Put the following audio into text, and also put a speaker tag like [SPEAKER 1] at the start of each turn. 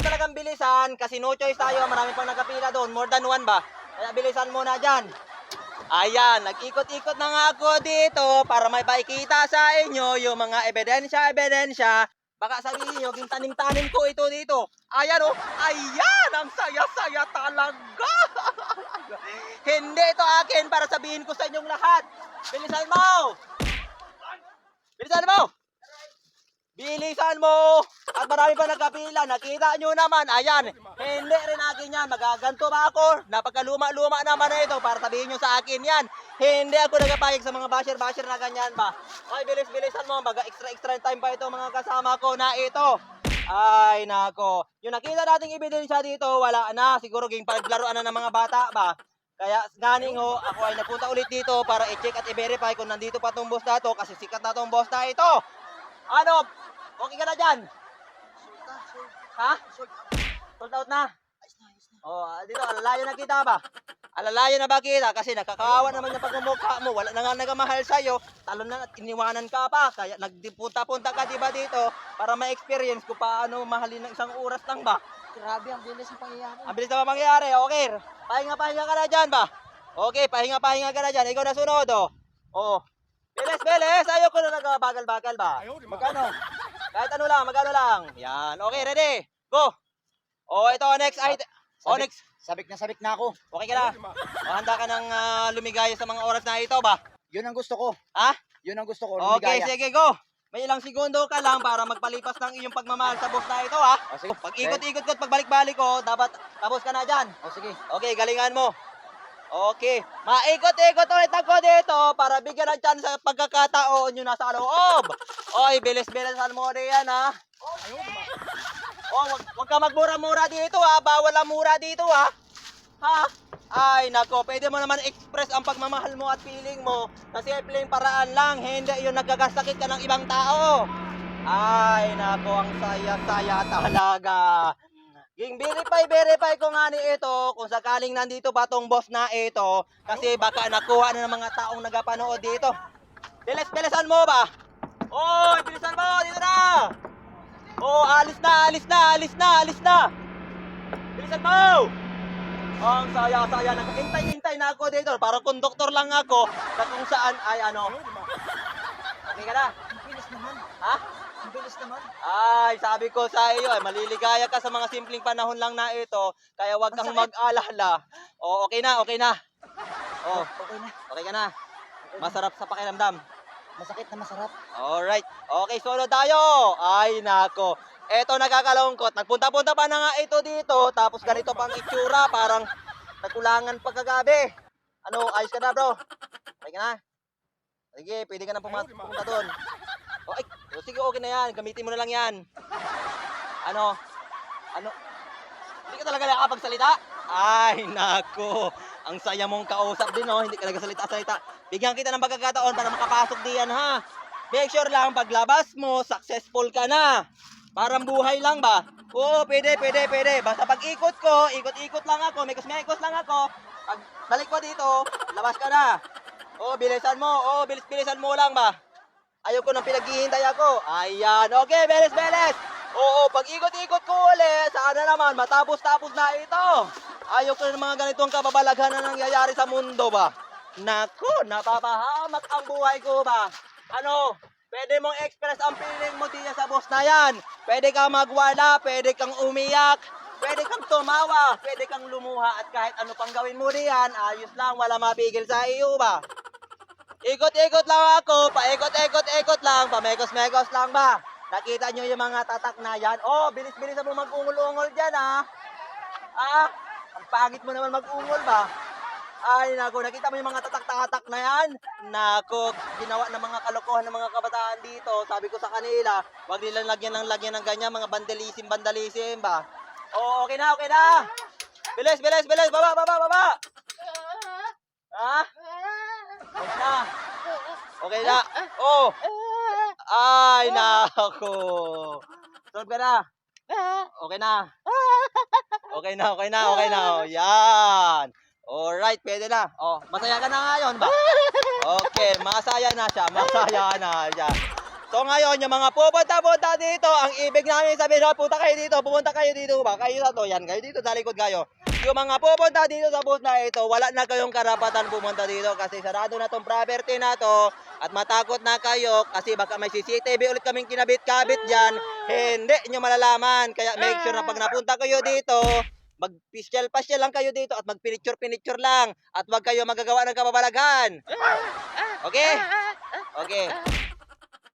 [SPEAKER 1] mo talagang bilisan kasi no choice tayo, marami pang nakapila doon, more than one ba? Kaya bilisan mo na dyan. Ayan, nag-ikot-ikot na nga ako dito para may paikita sa inyo yung mga ebidensya, ebidensya. Baka sabihin nyo, tanim-tanim ko ito dito. Ayan oh, ayan, ang saya-saya talaga. Hindi ito akin para sabihin ko sa inyong lahat. Bilisan mo! Bilisan mo! Bilisan mo! At marami pa nagkapila. Nakita nyo naman. Ayan. Hindi rin akin yan. Magaganto ba ako? Napagkaluma-luma naman na ito para sabihin nyo sa akin yan. Hindi ako nagapayag sa mga basher-basher na ganyan ba. Ay, bilis-bilisan mo. Baga extra-extra time pa ito mga kasama ko na ito. Ay, nako. Yung nakita nating ebidensya dito, wala na. Siguro ging paglaruan na ng mga bata ba. Kaya ganing ho, ako ay napunta ulit dito para i-check at i-verify kung nandito pa tong boss na to kasi sikat na tong boss na ito. Ano? Okay ka na dyan? Ha? Sold out na? Oh, dito, alalayo na kita ba? Alalayo na ba kita? Kasi nakakawa naman yung pagmumukha mo. Wala na nga nagamahal sa'yo. Talon na at iniwanan ka pa. Kaya nagpunta-punta ka diba dito para ma-experience ko paano mahalin ng isang oras lang ba?
[SPEAKER 2] Grabe, ang bilis ng pangyayari.
[SPEAKER 1] Ang bilis na ba mangyari? Okay. Pahinga-pahinga ka na dyan ba? Okay, pahinga-pahinga ka na dyan. Ikaw na sunod, oh. Oh. Bilis, bilis. Ayoko na nagbagal-bagal ba? Magkano? Kahit ano lang, magkano lang. Yan. Okay, ready? Go. Oh, ito, next item. Oh,
[SPEAKER 2] Sabik,
[SPEAKER 1] next.
[SPEAKER 2] sabik na sabik na ako.
[SPEAKER 1] Okay ka na? O, handa ka ng ah, lumigaya sa mga oras na ito ba?
[SPEAKER 2] Yun ang gusto ko.
[SPEAKER 1] Ha?
[SPEAKER 2] Yun ang gusto ko.
[SPEAKER 1] Okay,
[SPEAKER 2] lumigaya.
[SPEAKER 1] sige, go. May ilang segundo ka lang para magpalipas ng iyong pagmamahal sa boss na ito, ha?
[SPEAKER 2] O, sige.
[SPEAKER 1] Pag ikot-ikot ko at pagbalik-balik ko, dapat tapos ka na dyan.
[SPEAKER 2] O, sige.
[SPEAKER 1] Okay, galingan mo. Okay. Maikot-ikot ulit ako dito para bigyan ng chance sa pagkakataon yung nasa loob. Oy, bilis-bilisan mo rin yan, ha? Oh, wag, wag ka magmura-mura dito, ha? Bawal ang mura dito, ha? Ha? Ay, nako, pwede mo naman express ang pagmamahal mo at feeling mo sa simpleng paraan lang, hindi yung nagkagasakit ka ng ibang tao. Ay, nako, ang saya-saya talaga. Ging verify, verify ko nga ni ito kung sakaling nandito pa tong boss na ito kasi baka nakuha na ng mga taong nagapanood dito. Bilis, bilisan mo ba? Oy, bilisan mo, dito na! Oh, alis na, alis na, alis na, alis na! Bilisan mo! Ang saya-saya, nakahintay-hintay na ako dito. Parang konduktor lang ako na kung saan ay ano. Okay ka na?
[SPEAKER 2] Bilis naman.
[SPEAKER 1] Ha?
[SPEAKER 2] Ang bilis naman.
[SPEAKER 1] Ay, sabi ko sa iyo, ay maliligaya ka sa mga simpleng panahon lang na ito, kaya wag kang mag-alala. O, okay na, okay na. O,
[SPEAKER 2] Okay na.
[SPEAKER 1] okay ka na. Masarap sa pakiramdam.
[SPEAKER 2] Masakit na masarap.
[SPEAKER 1] Alright. Okay, solo tayo. Ay, nako. Eto nakakalungkot. Nagpunta-punta pa na nga ito dito, tapos ganito pang itsura, parang nakulangan pa kagabi. Ano, ayos ka na, bro? Okay ka na? Sige, pwede ka na pumunta doon. O, ay, o, sige, okay na yan. Gamitin mo na lang yan. Ano? Ano? Hindi ka talaga nakakapagsalita? Ay, nako. Ang saya mong kausap din, no? Hindi ka nagsalita-salita. Bigyan kita ng pagkakataon para makapasok diyan, ha? Make sure lang, paglabas mo, successful ka na. Parang buhay lang ba? Oo, pwede, pwede, pwede. Basta pag ikot ko, ikot-ikot lang ako, mekos-mekos lang ako. Pag balik ko dito, labas ka na. Oo, bilisan mo. Oo, bilis-bilisan mo lang ba? Ayaw ko nang pinaghihintay ako. Ayan, okay, beles, beles. Oo, pag ikot-ikot ko uli, sana naman matapos-tapos na ito. Ayaw ko ng mga ganitong kababalaghan na nangyayari sa mundo ba? Naku, napapahamak ang buhay ko ba? Ano, pwede mong express ang feeling mo diyan sa boss na yan. Pwede kang magwala, pwede kang umiyak, pwede kang tumawa, pwede kang lumuha at kahit ano pang gawin mo diyan, ayos lang, wala mapigil sa iyo ba? Ikot-ikot lang ako, paikot-ikot-ikot lang, pamekos-mekos lang ba? Nakita nyo yung mga tatak na yan? Oh, bilis-bilis mo mag-ungol-ungol dyan, ha? Ah, ang pangit mo naman mag-ungol ba? Ay, nako, nakita mo yung mga tatak-tatak na yan? Nako, ginawa ng mga kalokohan ng mga kabataan dito. Sabi ko sa kanila, wag nilang lagyan ng lagyan ng ganyan, mga vandalism-vandalism ba? Oh, okay na, okay na! Bilis, bilis, bilis! Baba, baba, baba! Ha? Okay na. Okay na. Oh. Ay, nako. Solve ka na. Okay na. Okay na, okay na, okay na. Oh, yan. Alright, pwede na. Oh, masaya ka na ngayon ba? Okay, masaya na siya. Masaya na siya. So ngayon, yung mga pupunta-punta dito, ang ibig namin sabihin, "Oh, punta kayo dito, pupunta kayo dito ba? Kayo sa to, yan, kayo dito sa likod kayo. Yung mga pupunta dito sa booth na ito, wala na kayong karapatan pumunta dito kasi sarado na tong property na to at matakot na kayo kasi baka may CCTV ulit kaming kinabit-kabit dyan, hindi nyo malalaman. Kaya make sure na pag napunta kayo dito, mag-pisyal-pasyal lang kayo dito at mag-pinicture-pinicture lang at wag kayo magagawa ng kababalaghan. Okay? Okay.